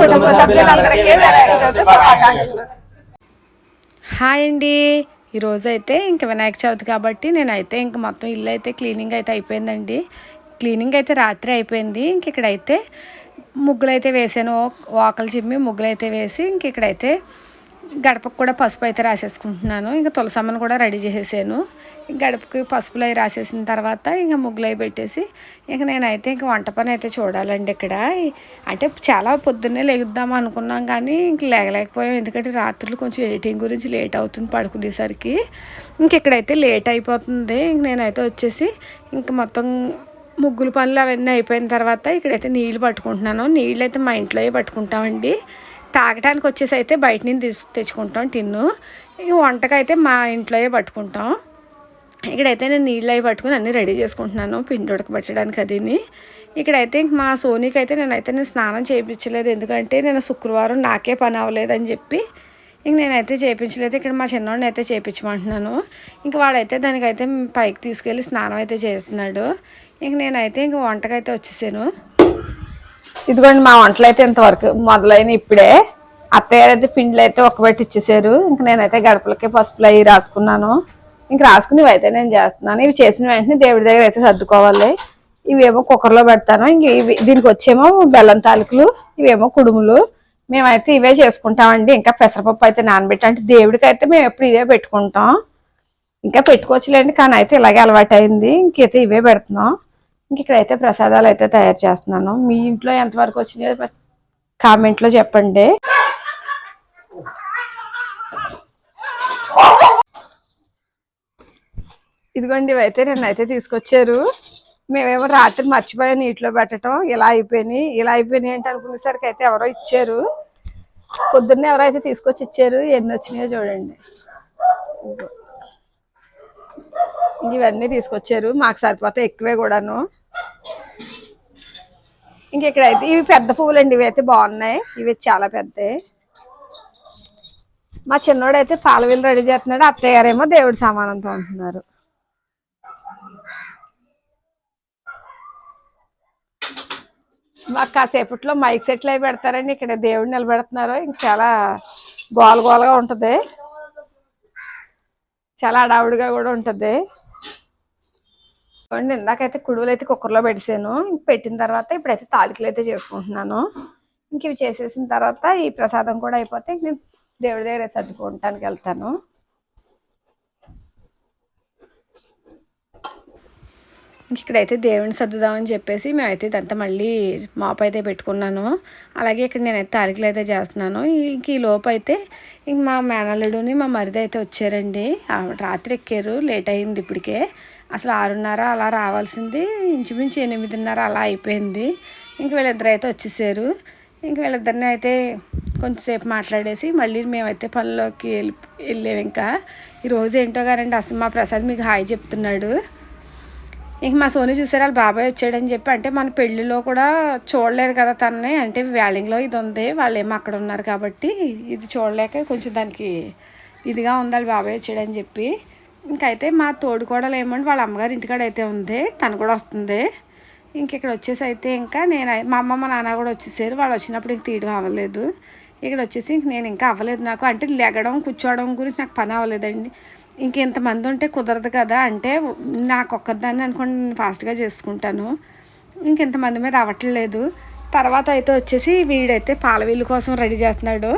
కుటుంబ సభ్యులందరికీ హాయ్ అండి. ఈరోజు అయితే ఇంక వినాయక చవితి కాబట్టి నేనైతే ఇంక మొత్తం ఇల్లు అయితే క్లీనింగ్ అయితే అయిపోయిందండి. క్లీనింగ్ అయితే రాత్రి అయిపోయింది. ఇంక ఇక్కడైతే ముగ్గులు అయితే వేసాను వాకలు చిమ్మి ముగ్గులు అయితే వేసి ఇంక ఇక్కడైతే గడపకు కూడా పసుపు అయితే రాసేసుకుంటున్నాను. ఇంకా తులసమ్మను కూడా రెడీ చేసేసాను. గడపకి పసుపులు అవి రాసేసిన తర్వాత ఇంకా ముగ్గులు అవి పెట్టేసి ఇంక నేనైతే ఇంక వంట పని అయితే చూడాలండి ఇక్కడ. అంటే చాలా పొద్దున్నే లేగుద్దాం అనుకున్నాం కానీ ఇంక లేగలేకపోయాం. ఎందుకంటే రాత్రులు కొంచెం ఎడిటింగ్ గురించి లేట్ అవుతుంది పడుకునేసరికి. ఇంక ఇక్కడైతే లేట్ అయిపోతుంది. ఇంక నేనైతే వచ్చేసి ఇంక మొత్తం ముగ్గులు పనులు అవన్నీ అయిపోయిన తర్వాత ఇక్కడైతే నీళ్ళు పట్టుకుంటున్నాను. నీళ్ళు అయితే మా ఇంట్లోనే పట్టుకుంటామండి. తాగటానికి వచ్చేసి అయితే బయట నుంచి తీసు తెచ్చుకుంటాం టిన్ను. ఇక వంటకైతే మా ఇంట్లోయే పట్టుకుంటాం. ఇక్కడైతే నేను నీళ్ళు అవి పట్టుకుని అన్నీ రెడీ చేసుకుంటున్నాను పిండి ఉడకబెట్టడానికి అదిని. ఇక్కడైతే ఇంక మా సోనీకి అయితే నేనైతే నేను స్నానం చేయించలేదు. ఎందుకంటే నేను శుక్రవారం నాకే పని అవ్వలేదని చెప్పి ఇంక నేనైతే చేయించలేదు. ఇక్కడ మా చిన్నోడిని అయితే చేయించమంటున్నాను. ఇంక వాడైతే దానికైతే పైకి తీసుకెళ్ళి స్నానం అయితే చేస్తున్నాడు. ఇంక నేనైతే ఇంక వంటకైతే వచ్చేసాను. ఇదిగోండి మా వంటలు అయితే ఇంతవరకు మొదలైన ఇప్పుడే. అత్తయ్య అయితే పిండిలు అయితే ఒకబెట్టి ఇచ్చేసారు. ఇంక నేనైతే గడపలకి పసుపులు అవి రాసుకున్నాను. ఇంక రాసుకుని ఇవి అయితే నేను చేస్తున్నాను. ఇవి చేసిన వెంటనే దేవుడి దగ్గర అయితే సర్దుకోవాలి. ఇవేమో కుక్కర్లో పెడతాను. ఇంక ఇవి దీనికి వచ్చేమో బెల్లం తాలికలు ఇవేమో కుడుములు. మేమైతే ఇవే చేసుకుంటామండి. ఇంకా పెసరపప్పు అయితే నానబెట్టి అంటే దేవుడికి అయితే మేము ఎప్పుడు ఇదే పెట్టుకుంటాం. ఇంకా పెట్టుకోవచ్చులేండి కానీ అయితే ఇలాగే అలవాటు అయింది ఇంకైతే ఇవే పెడుతున్నాం. ఇంక ఇక్కడైతే ప్రసాదాలు అయితే తయారు చేస్తున్నాను. మీ ఇంట్లో ఎంతవరకు వచ్చినాయో కామెంట్లో చెప్పండి. ఇదిగోండి ఇవైతే నిన్నైతే అయితే తీసుకొచ్చారు. మేమేమో రాత్రి మర్చిపోయాను నీటిలో పెట్టడం ఇలా అయిపోయినాయి ఇలా అయిపోయినాయి అంటే అనుకునేసరికి అయితే ఎవరో ఇచ్చారు. పొద్దున్నే ఎవరైతే తీసుకొచ్చి ఇచ్చారు ఎన్ని వచ్చినాయో చూడండి. ఇవన్నీ తీసుకొచ్చారు. మాకు సరిపోతే ఎక్కువే కూడాను. ఇంకెక్కడైతే ఇవి పెద్ద పువ్వులు అండి ఇవి అయితే బాగున్నాయి. ఇవి చాలా పెద్దవి మా చిన్నోడు అయితే రెడీ చేస్తున్నాడు. అత్తయ్య గారేమో దేవుడి సామానంతో ఉంటున్నారు. మాకు కాసేపట్లో మైక్ సెట్లు అవి పెడతారండి. ఇక్కడ దేవుడు నిలబెడుతున్నారు. ఇంక చాలా గోల గోలగా ఉంటుంది. చాలా అడావుడిగా కూడా ఉంటుంది. చూడండి ఇందాకైతే కుడువులు అయితే కుక్కర్లో పెట్టేసాను. పెట్టిన తర్వాత ఇప్పుడైతే తాలికలు అయితే చేసుకుంటున్నాను. ఇంక ఇవి చేసేసిన తర్వాత ఈ ప్రసాదం కూడా అయిపోతే నేను దేవుడి దగ్గర సర్దుకుంటానికి వెళ్తాను. ఇక్కడైతే దేవుని సర్దుదామని చెప్పేసి మేమైతే ఇదంతా మళ్ళీ మాపు అయితే పెట్టుకున్నాను. అలాగే ఇక్కడ నేనైతే తాలికలు అయితే చేస్తున్నాను. ఇంక ఈ లోపు అయితే ఇంక మా మేనల్లుడుని మా మరిది అయితే వచ్చారండి. ఆ రాత్రి ఎక్కారు. లేట్ అయింది ఇప్పటికే. అసలు ఆరున్నర అలా రావాల్సింది. ఇంచుమించు ఎనిమిదిన్నర అలా అయిపోయింది. ఇంక వీళ్ళిద్దరు అయితే వచ్చేసారు. ఇంక వీళ్ళిద్దరిని అయితే కొంతసేపు మాట్లాడేసి మళ్ళీ మేమైతే పనిలోకి వెళ్ళి వెళ్ళాము ఇంకా. ఈరోజు ఏంటో కానండి అసలు మా ప్రసాద్ మీకు హాయ్ చెప్తున్నాడు. ఇంక మా సోని చూసారు వాళ్ళ బాబాయ్ వచ్చాడని చెప్పి అంటే మన పెళ్ళిలో కూడా చూడలేదు కదా తనని. అంటే వ్యాలింగ్లో ఇది ఉంది వాళ్ళు ఏమో అక్కడ ఉన్నారు కాబట్టి ఇది చూడలేక కొంచెం దానికి ఇదిగా ఉంది వాళ్ళ బాబాయ్ వచ్చాడని చెప్పి. ఇంకైతే మా తోడుకోడలు ఏమంటే వాళ్ళ అమ్మగారి ఇంటికాడ అయితే ఉంది. తను కూడా వస్తుంది. ఇంక ఇక్కడ వచ్చేసి అయితే ఇంకా నేను మా అమ్మ మా నాన్న కూడా వచ్చేసారు. వాళ్ళు వచ్చినప్పుడు ఇంక తీయడం అవ్వలేదు. ఇక్కడ వచ్చేసి ఇంక నేను ఇంకా అవ్వలేదు నాకు. అంటే లెగడం కూర్చోవడం గురించి నాకు పని అవ్వలేదండి. ఇంక ఇంతమంది ఉంటే కుదరదు కదా. అంటే నాకు ఒక్కదాన్ని అనుకోండి నేను ఫాస్ట్గా చేసుకుంటాను. ఇంకెంతమంది మీద అవ్వట్లేదు. తర్వాత అయితే వచ్చేసి వీడైతే పాలవీళ్ళ కోసం రెడీ చేస్తున్నాడు.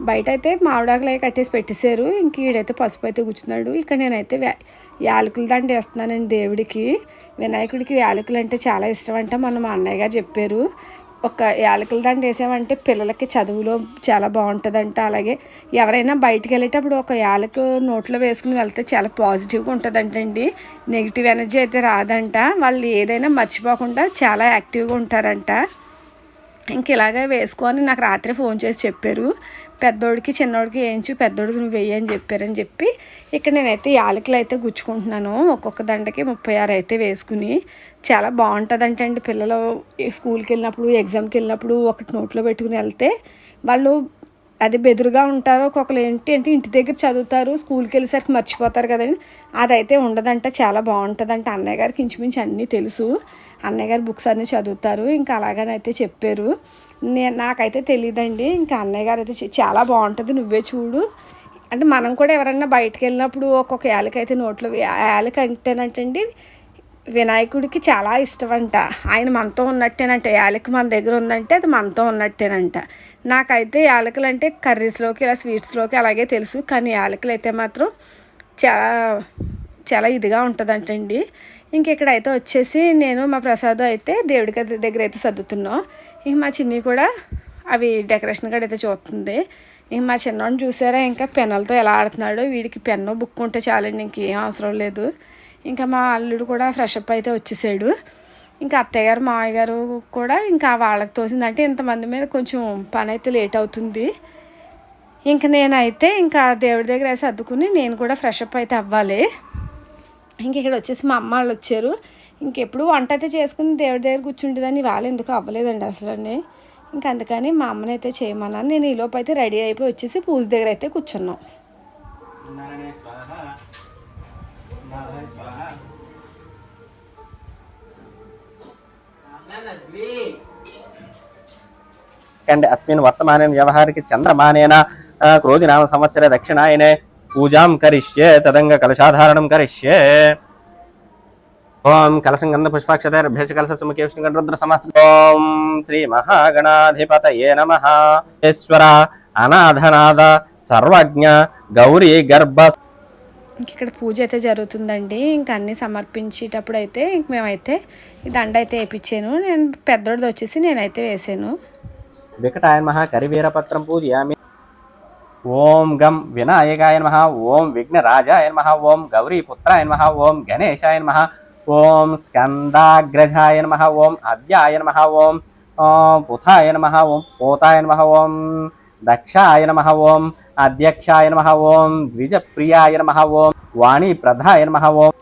బయట అయితే మామిడాకులు అవి కట్టేసి పెట్టేశారు. ఇంక వీడైతే పసుపు అయితే కూర్చున్నాడు. ఇక్కడ నేనైతే యాలకులు యాలకుల దండ వేస్తున్నానండి దేవుడికి. వినాయకుడికి యాలకులు అంటే చాలా ఇష్టం అంటే మొన్న మా అన్నయ్య గారు చెప్పారు. ఒక యాలకుల దండ వేసామంటే పిల్లలకి చదువులో చాలా బాగుంటుందంట. అలాగే ఎవరైనా బయటికి వెళ్ళేటప్పుడు ఒక యాలకు నోట్లో వేసుకుని వెళ్తే చాలా పాజిటివ్గా ఉంటుందంటండి. నెగిటివ్ ఎనర్జీ అయితే రాదంట. వాళ్ళు ఏదైనా మర్చిపోకుండా చాలా యాక్టివ్గా ఉంటారంట. ఇంక ఇలాగే వేసుకొని నాకు రాత్రి ఫోన్ చేసి చెప్పారు. పెద్దోడికి చిన్నోడికి వేయించు పెద్దోడికి నువ్వు వెయ్యి అని చెప్పారని చెప్పి ఇక్కడ నేనైతే యాలకులు అయితే గుచ్చుకుంటున్నాను. ఒక్కొక్క దండకి ముప్పై ఆరు అయితే వేసుకుని. చాలా బాగుంటుందంటండి పిల్లలు స్కూల్కి వెళ్ళినప్పుడు ఎగ్జామ్కి వెళ్ళినప్పుడు ఒకటి నోట్లో పెట్టుకుని వెళ్తే వాళ్ళు అది బెదురుగా ఉంటారు ఒక్కొక్కరు ఏంటి అంటే ఇంటి దగ్గర చదువుతారు స్కూల్కి వెళ్ళేసరికి మర్చిపోతారు కదండి. అదైతే ఉండదంట చాలా బాగుంటుందంట. అన్నయ్య గారికి ఇంచుమించు అన్నీ తెలుసు. అన్నయ్య గారు బుక్స్ అన్నీ చదువుతారు. ఇంకా అలాగనైతే చెప్పారు. నేను నాకైతే తెలియదండి ఇంకా అన్నయ్య గారు అయితే చాలా బాగుంటుంది. నువ్వే చూడు. అంటే మనం కూడా ఎవరన్నా బయటకు వెళ్ళినప్పుడు ఒక్కొక్క యాలకైతే నోట్లో యాలక అంటేనంటండి వినాయకుడికి చాలా ఇష్టం అంట ఆయన మనతో ఉన్నట్టేనంట. యాలకి మన దగ్గర ఉందంటే అది మనతో ఉన్నట్టేనంట. నాకైతే యాలకులు అంటే కర్రీస్లోకి ఇలా స్వీట్స్లోకి అలాగే తెలుసు. కానీ యాలకులు అయితే మాత్రం చాలా చాలా ఇదిగా ఉంటుందంటండి. ఇంక ఇక్కడైతే వచ్చేసి నేను మా ప్రసాద్ అయితే దేవుడి గది దగ్గర అయితే సర్దుతున్నాం. ఇంక మా చిన్ని కూడా అవి డెకరేషన్ కూడా అయితే చూస్తుంది. ఇంక మా చిన్నోడిని చూసారా? ఇంకా పెన్నులతో ఎలా ఆడుతున్నాడో. వీడికి పెన్ను బుక్ ఉంటే చాలండి. ఇంకేం అవసరం లేదు. ఇంకా మా అల్లుడు కూడా ఫ్రెష్ అప్ అయితే వచ్చేసాడు. ఇంకా అత్తయ్య గారు మామయ్య గారు కూడా ఇంకా వాళ్ళకి తోసిందంటే ఇంతమంది మీద కొంచెం పని అయితే లేట్ అవుతుంది. ఇంక నేనైతే ఇంకా దేవుడి దగ్గర వేసి సర్దుకుని నేను కూడా ఫ్రెష్ అప్ అయితే అవ్వాలి. ఇంక ఇక్కడ వచ్చేసి మా అమ్మ వాళ్ళు వచ్చారు. ఇంకెప్పుడు వంట అయితే చేసుకుని దేవుడి దగ్గర కూర్చుంటుందని వాళ్ళు ఎందుకు అవ్వలేదండి అసలు ఇంకా అందుకని మా అమ్మని అయితే చేయమన్నాను. నేను ఈలోపు అయితే రెడీ అయిపోయి వచ్చేసి పూజ దగ్గర అయితే కూర్చున్నాం. అండ్ అస్మిన్ వర్తమానే వ్యవహారికి చంద్రమానేన ఆ, నామ సంవత్సర దక్షిణాయనే పూజాం కరిష్యే తదంగ కలశాధారణం కరిష్యే. ఓం కలసంగంధ గంధ కలస సుముఖే విష్ణు రుద్ర సమస్త ఓం శ్రీ మహాగణాధిపతయే నమ. ఈశ్వర అనాథనాథ సర్వజ్ఞ గౌరీ గర్భ ఇక్కడ పూజ అయితే జరుగుతుందండి. ఇంక అన్నీ సమర్పించేటప్పుడు అయితే ఇంక మేమైతే దండ అయితే వేయించాను నేను పెద్దోడిది వచ్చేసి నేనైతే వేసాను. వికటాయ మహా కరివీరపత్రం పూజయామి. ఓం గం వినాయకాయ నమ ఓం విఘ్నరాజాయ నమ ఓం గౌరీపుత్రాయ నమ ఓం గణేశాయ నమ ఓం స్కందాగ్రజాయ నమ ఓం అద్యాయ నమ ఓం ఆ, పుథాయ నమ ఓం పోతాయ నమ ఓం దక్షాయ నమ ఓం అధ్యక్షాయ నమ ఓం ద్విజప్రియాయ నమ ఓం వాణీప్రదాయ నమ ఓం.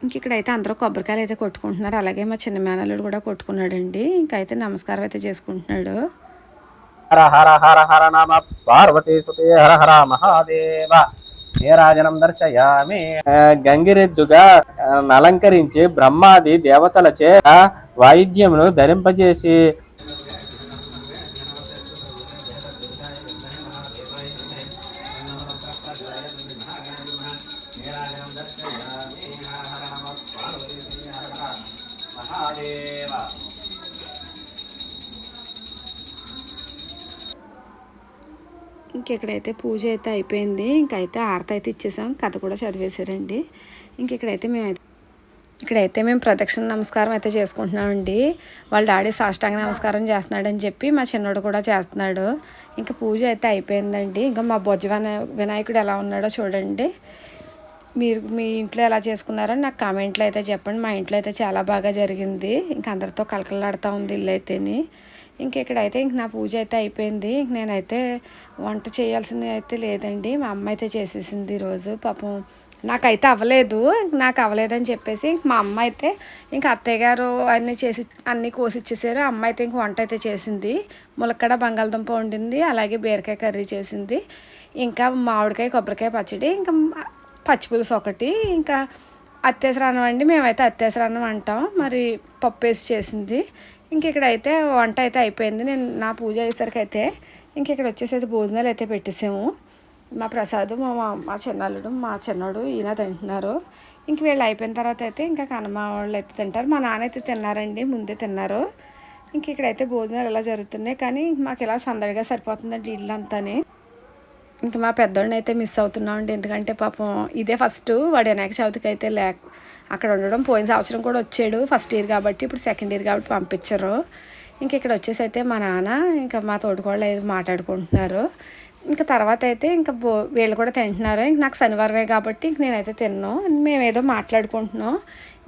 ఇంక ఇక్కడైతే అందరూ కొబ్బరికాయలు అయితే కొట్టుకుంటున్నారు. అలాగే మా చిన్న మేనల్లుడు కూడా కొట్టుకున్నాడండి. ఇంకైతే నమస్కారం అయితే చేసుకుంటున్నాడు. హర హర హర హర నమ పార్వతీ సుతే హర హర మహాదేవ. నీరాజనం దర్శయామి. గంగిరెద్దుగా అలంకరించి బ్రహ్మాది దేవతలచే వాయిద్యమును ధరింపజేసి ఇక్కడైతే పూజ అయితే అయిపోయింది ఇంకైతే ఆరతి అయితే ఇచ్చేసాం. కథ కూడా చదివేశారండి. ఇంక ఇక్కడైతే మేమైతే ఇక్కడైతే మేము ప్రదక్షిణ నమస్కారం అయితే చేసుకుంటున్నామండి. వాళ్ళ డాడీ సాష్టాంగ నమస్కారం చేస్తున్నాడని చెప్పి మా చిన్నోడు కూడా చేస్తున్నాడు. ఇంకా పూజ అయితే అయిపోయిందండి. ఇంకా మా బొజ్జ వినాయకుడు ఎలా ఉన్నాడో చూడండి. మీరు మీ ఇంట్లో ఎలా చేసుకున్నారో నాకు కామెంట్లో అయితే చెప్పండి. మా ఇంట్లో అయితే చాలా బాగా జరిగింది. ఇంకా అందరితో కలకలాడుతూ ఉంది ఇల్లు అయితేని. ఇంక ఇక్కడైతే ఇంక నా పూజ అయితే అయిపోయింది. ఇంక నేనైతే వంట చేయాల్సింది అయితే లేదండి. మా అమ్మ అయితే చేసేసింది ఈరోజు. పాపం నాకైతే అవ్వలేదు. ఇంక నాకు అవ్వలేదని చెప్పేసి ఇంక మా అమ్మ అయితే ఇంక అత్తయ్య గారు అన్నీ చేసి అన్నీ కోసి ఇచ్చేసారు అమ్మ అయితే ఇంక వంట అయితే చేసింది. ములక్కడ బంగాళదుంప వండింది. అలాగే బీరకాయ కర్రీ చేసింది. ఇంకా మామిడికాయ కొబ్బరికాయ పచ్చడి ఇంకా పచ్చిపులుసు ఒకటి ఇంకా అత్యవసరాన్నం అండి. మేమైతే అత్యవసరాన్నం అంటాం. మరి పప్పు వేసి చేసింది. ఇంక ఇక్కడ అయితే వంట అయితే అయిపోయింది. నేను నా పూజ అయ్యేసరికి అయితే ఇంక ఇక్కడ వచ్చేసి అయితే భోజనాలు అయితే పెట్టేసాము. మా ప్రసాద్ మా మా- మా చిన్నల్లుడు మా చిన్నోడు ఈయన తింటున్నారు. ఇంక వీళ్ళు అయిపోయిన తర్వాత అయితే ఇంకా కనమ వాళ్ళు అయితే తింటారు. మా నాన్న అయితే తిన్నారండి ముందే తిన్నారు. ఇంక ఇక్కడైతే భోజనాలు ఎలా జరుగుతున్నాయి? కానీ మాకు ఇలా సందడిగా సరిపోతుందండి ఇల్లు ఇంకా మా పెద్దోడిని అయితే మిస్ అవుతున్నామండి. ఎందుకంటే పాపం ఇదే ఫస్ట్ వాడు వినాయక చవితికి అయితే లేక అక్కడ ఉండడం పోయిన సంవత్సరం కూడా వచ్చాడు ఫస్ట్ ఇయర్ కాబట్టి ఇప్పుడు సెకండ్ ఇయర్ కాబట్టి పంపించరు. ఇంక ఇక్కడ వచ్చేసి అయితే మా నాన్న ఇంకా మా తోడుకోళ్ళు అయితే మాట్లాడుకుంటున్నారు. ఇంకా తర్వాత అయితే ఇంకా బో వీళ్ళు కూడా తింటున్నారు. ఇంక నాకు శనివారమే కాబట్టి ఇంక నేనైతే తిన్నాను మేము ఏదో మాట్లాడుకుంటున్నాం.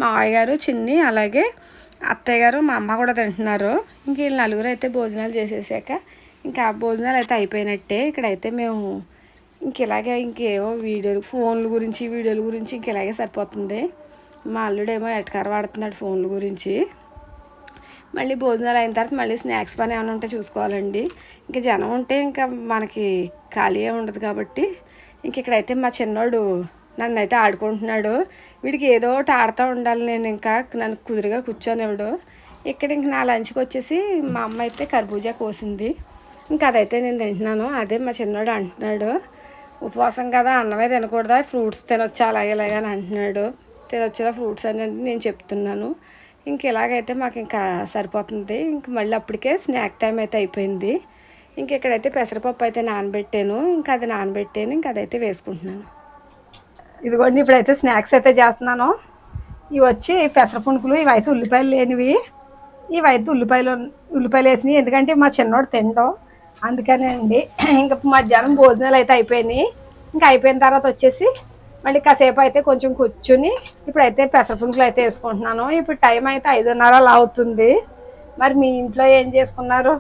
మా మావయ్య గారు చిన్ని అలాగే అత్తయ్య గారు మా అమ్మ కూడా తింటున్నారు. ఇంక వీళ్ళు నలుగురు అయితే భోజనాలు చేసేసాక ఇంకా భోజనాలు అయితే అయిపోయినట్టే. ఇక్కడైతే మేము ఇంక ఇలాగే ఇంకేవో వీడియోలు ఫోన్ల గురించి వీడియోల గురించి ఇంక ఇలాగే సరిపోతుంది. మా అల్లుడేమో ఎటకార వాడుతున్నాడు ఫోన్ల గురించి. మళ్ళీ భోజనాలు అయిన తర్వాత మళ్ళీ స్నాక్స్ పని ఏమైనా ఉంటే చూసుకోవాలండి. ఇంకా జనం ఉంటే ఇంకా మనకి ఖాళీ ఉండదు కాబట్టి ఇంక ఇక్కడైతే మా చిన్నోడు నన్ను అయితే ఆడుకుంటున్నాడు. వీడికి ఏదో ఒకటి ఆడుతూ ఉండాలి నేను ఇంకా నన్ను కుదురుగా కూర్చొనివ్వడు. ఇక్కడ ఇంక నా లంచ్కి వచ్చేసి మా అమ్మ అయితే కర్బూజా కోసింది. ఇంకా అదైతే నేను తింటున్నాను. అదే మా చిన్నోడు అంటున్నాడు ఉపవాసం కదా అన్నమే తినకూడదా ఫ్రూట్స్ తినొచ్చా అలాగే ఇలాగే అని అంటున్నాడు. తినొచ్చేలా ఫ్రూట్స్ అని నేను చెప్తున్నాను. ఇంక ఇలాగైతే మాకు ఇంకా సరిపోతుంది. ఇంక మళ్ళీ అప్పటికే స్నాక్ టైం అయితే అయిపోయింది. ఇంక ఇక్కడైతే పెసరపప్పు అయితే నానబెట్టాను. ఇంకా అది నానబెట్టాను. ఇంకా అదైతే వేసుకుంటున్నాను. ఇదిగోండి ఇప్పుడైతే స్నాక్స్ అయితే చేస్తున్నాను. ఇవి వచ్చి పెసర ఇవైతే ఉల్లిపాయలు లేనివి. ఇవైతే ఉల్లిపాయలు ఉల్లిపాయలు వేసినాయి ఎందుకంటే మా చిన్నోడు తినడం అందుకనే అండి ఇంకా మధ్యాహ్నం భోజనాలు అయితే అయిపోయినాయి. ఇంకా అయిపోయిన తర్వాత వచ్చేసి మళ్ళీ కాసేపు అయితే కొంచెం కూర్చుని ఇప్పుడైతే పెసరపుంకులు అయితే వేసుకుంటున్నాను. ఇప్పుడు టైం అయితే ఐదున్నర అలా అవుతుంది. మరి మీ ఇంట్లో ఏం చేసుకున్నారు?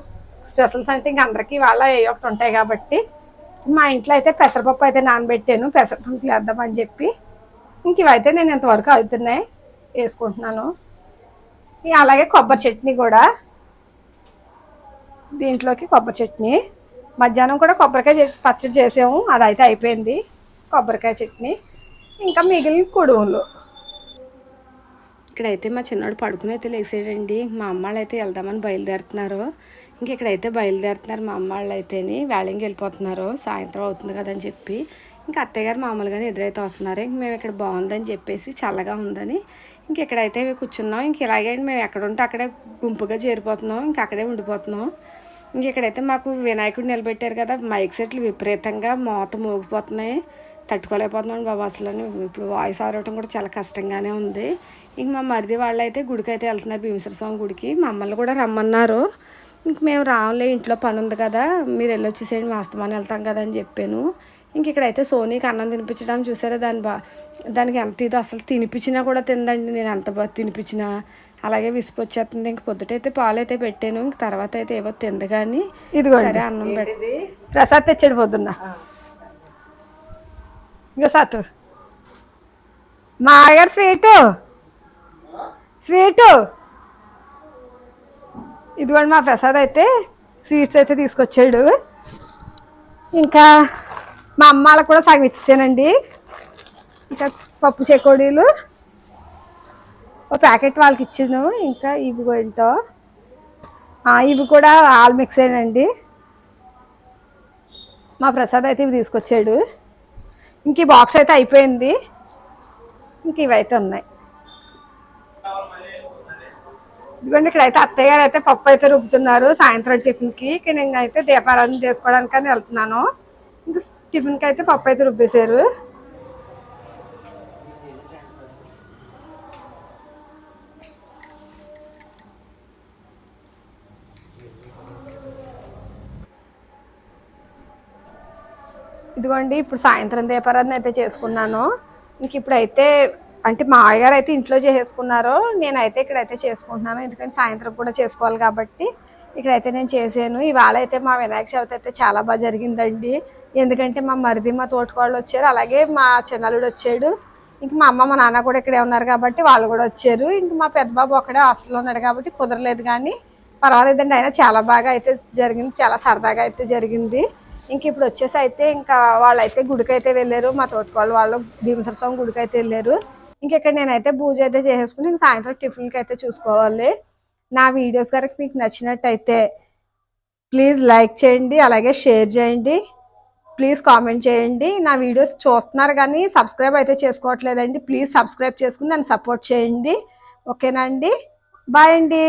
స్పెషల్స్ అంటే ఇంక అందరికీ వాళ్ళ ఏ ఒకటి ఉంటాయి కాబట్టి. మా ఇంట్లో అయితే పెసరపప్పు అయితే నానబెట్టాను. పెసరపప్పులు వేద్దామని చెప్పి. ఇంక ఇవైతే నేను ఇంతవరకు అవుతున్నాయి. వేసుకుంటున్నాను. అలాగే కొబ్బరి చట్నీ కూడా. దీంట్లోకి కొబ్బరి చట్నీ. మధ్యాహ్నం కూడా కొబ్బరికాయ పచ్చడి చేసాము. అదైతే అయిపోయింది. కొబ్బరికాయ చట్నీ. ఇంకా మిగిలిన కుడుములు. ఇక్కడైతే మా చిన్నోడు పడుకుని అయితే లేచాడండి. మా అమ్మాళ్ళు అయితే వెళ్దామని బయలుదేరుతున్నారు. ఇంక ఇక్కడైతే బయలుదేరుతున్నారు మా అమ్మ వాళ్ళు అయితేని వేళంగి వెళ్ళిపోతున్నారు. సాయంత్రం అవుతుంది కదని చెప్పి. ఇంకా అత్తయ్య గారు మామూలుగానే ఎదురైతే వస్తున్నారు. ఇంక మేము ఇక్కడ బాగుందని చెప్పేసి చల్లగా ఉందని. ఇంక ఇక్కడైతే కూర్చున్నాం. ఇంక ఇలాగే మేము ఎక్కడ ఉంటే అక్కడే గుంపుగా చేరిపోతున్నాం. ఇంక అక్కడే ఉండిపోతున్నాం. ఇంకెక్కడైతే మాకు వినాయకుడు నిలబెట్టారు కదా మైక్ సెట్లు విపరీతంగా మోత మోగిపోతున్నాయి. తట్టుకోలేకపోతున్నాను బాబు అసలు. ఇప్పుడు వాయిస్ ఆడటం కూడా చాలా కష్టంగానే ఉంది. ఇంక మా మరిది వాళ్ళు అయితే గుడికి అయితే వెళ్తున్నారు భీమేశ్వర స్వామి గుడికి. మమ్మల్ని కూడా రమ్మన్నారు. ఇంక మేము రావులే ఇంట్లో పని ఉంది కదా మీరు వెళ్ళొచ్చేసేయండి మా అస్తమానం వెళ్తాం కదా అని చెప్పాను. ఇంక ఇక్కడైతే సోనీకి అన్నం తినిపించడానికి చూసారా దాని బా దానికి ఎంత ఇదో అసలు తినిపించినా కూడా తిందండి నేను ఎంత బాగా తినిపించినా అలాగే విసిపొచ్చేస్తుంది ఇంక పొద్దుటైతే పాలు అయితే పెట్టాను. ఇంక తర్వాత అయితే ఏవో తింది కానీ ఇదిగోండి. సరే అన్నం పెట్టి ప్రసాద్ తెచ్చాడు పొద్దున్న. ఇంకా సత్తు మా గారు స్వీటు. స్వీటు. ఇదిగోండి మా ప్రసాద్ అయితే స్వీట్స్ అయితే తీసుకొచ్చాడు. ఇంకా మా అమ్మ వాళ్ళకి కూడా సగం ఇచ్చేసానండి. ఇంకా పప్పు చెకోడీలు. ఒక ప్యాకెట్ వాళ్ళకి ఇచ్చాను ఇంకా ఇవి ఏంటో? ఇవి కూడా ఆల్ మిక్స్ అండి మా ప్రసాద్ అయితే ఇవి తీసుకొచ్చాడు. ఇంక ఈ బాక్స్ అయితే అయిపోయింది. ఇంక ఇవైతే ఉన్నాయి. ఇదిగోండి ఇక్కడైతే అత్తయ్య గారు అయితే పప్పు అయితే రుబ్బుతున్నారు సాయంత్రం టిఫిన్కి. ఇక నేను అయితే దీపారాధన చేసుకోవడానికి అని వెళ్తున్నాను. ఇంక టిఫిన్కి అయితే పప్పు అయితే రుబ్బేశారు. ఇదిగోండి ఇప్పుడు సాయంత్రం దీపారాధన అయితే చేసుకున్నాను. ఇంక ఇప్పుడైతే అంటే మా అయ్యగారు అయితే ఇంట్లో చేసేసుకున్నారు. నేనైతే ఇక్కడైతే చేసుకుంటున్నాను. ఎందుకంటే సాయంత్రం కూడా చేసుకోవాలి కాబట్టి ఇక్కడైతే నేను చేశాను. ఇవాళ అయితే మా వినాయక చవితి అయితే చాలా బాగా జరిగిందండి. ఎందుకంటే మా మరిది మా తోటకోళ్ళు వచ్చారు. అలాగే మా చిన్నలుడు వచ్చాడు. ఇంక మా అమ్మ మా నాన్న కూడా ఇక్కడే ఉన్నారు కాబట్టి వాళ్ళు కూడా వచ్చారు. ఇంక మా పెద్ద బాబు ఒక్కడే హాస్టల్లో ఉన్నాడు కాబట్టి కుదరలేదు కానీ పర్వాలేదండి. అయినా చాలా బాగా అయితే జరిగింది. చాలా సరదాగా అయితే జరిగింది. ఇంక ఇప్పుడు వచ్చేసి అయితే ఇంకా వాళ్ళైతే గుడికైతే వెళ్ళారు. మా తోటకోళ్ళ వాళ్ళు భీమసర స్వామి గుడికి అయితే వెళ్ళారు ఇంకెక్కడ నేనైతే పూజ అయితే చేసేసుకుని ఇంక సాయంత్రం టిఫిన్కి అయితే చూసుకోవాలి. నా వీడియోస్ కనుక మీకు నచ్చినట్టయితే ప్లీజ్ లైక్ చేయండి అలాగే షేర్ చేయండి. ప్లీజ్ కామెంట్ చేయండి. నా వీడియోస్ చూస్తున్నారు కానీ సబ్స్క్రైబ్ అయితే చేసుకోవట్లేదండి. ప్లీజ్ సబ్స్క్రైబ్ చేసుకుని నన్ను సపోర్ట్ చేయండి. ఓకేనా అండి? బాయ్ అండి.